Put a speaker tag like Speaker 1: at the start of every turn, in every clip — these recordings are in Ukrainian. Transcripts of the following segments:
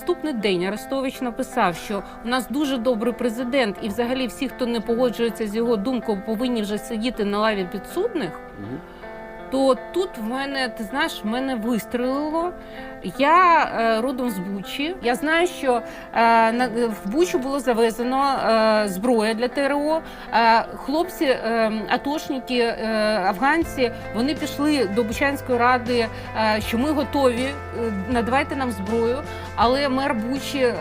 Speaker 1: наступний день Арестович написав, що у нас дуже добрий президент, і взагалі всі, хто не погоджується з його думкою, повинні вже сидіти на лаві підсудних. То тут в мене, ти знаєш, в мене вистрелило. Я е, родом з Бучі. Я знаю, що е, на, в Бучу було завезено е, зброя для ТРО. Е, хлопці, е, атошники, е, афганці, вони пішли до Бучанської ради, е, що ми готові, е, надавайте нам зброю. Але мер Бучі е,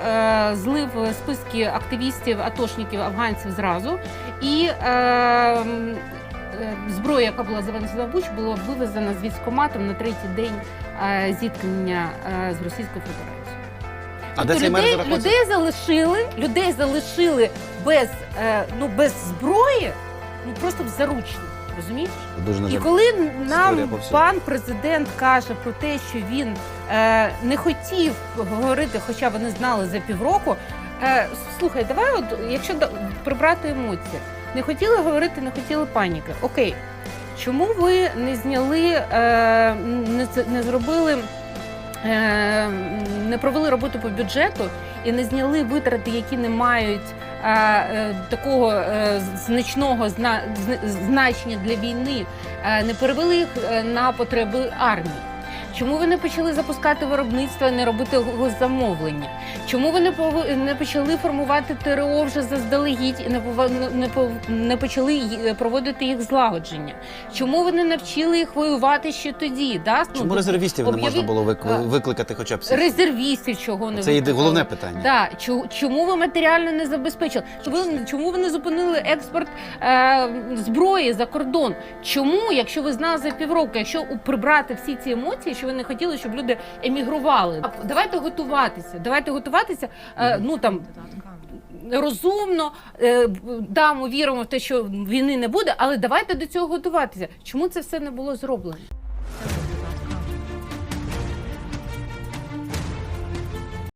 Speaker 1: злив списки активістів, атошників, афганців зразу. І е, зброя, яка була завезена в Буч, була вивезена з військкоматом на третій день е, зіткнення е, з Російською Федерацією.
Speaker 2: А де
Speaker 1: Тобто
Speaker 2: цей мер
Speaker 1: людей, людей залишили, людей залишили без, е, ну, без зброї, ну просто в заручниках, розумієш?
Speaker 2: Дуже
Speaker 1: І коли нам пан президент каже про те, що він е, не хотів говорити, хоча вони знали за півроку. Е, слухай, давай, от якщо прибрати емоції, не хотіли говорити, не хотіли паніки. Окей, чому ви не зняли, е, не, не зробили? е, Не провели роботу по бюджету і не зняли витрати, які не мають е, такого значного зна, зна- значення для війни, не перевели їх на потреби армії. Чому ви не почали запускати виробництво, і не робити замовлення? Чому ви не не почали формувати ТРО вже заздалегідь і не не не почали проводити їх злагодження? Чому ви не навчили їх воювати ще тоді? Да? Ну,
Speaker 2: Чому резервістів не можна було викли- викликати хоча б всіх?
Speaker 1: резервістів чого не
Speaker 2: Це єди- головне питання.
Speaker 1: Да. Чому ви матеріально не забезпечили? Чому, чому ви не зупинили експорт е, зброї за кордон? Чому, якщо ви знали за півроку, якщо прибрати всі ці емоції, що ви не хотіли, щоб люди емігрували? Давайте готуватися. Давайте готуватися. Е, ну там. Розумно, дамо да, ми віримо в те, що війни не буде, але давайте до цього готуватися. Чому це все не було зроблено?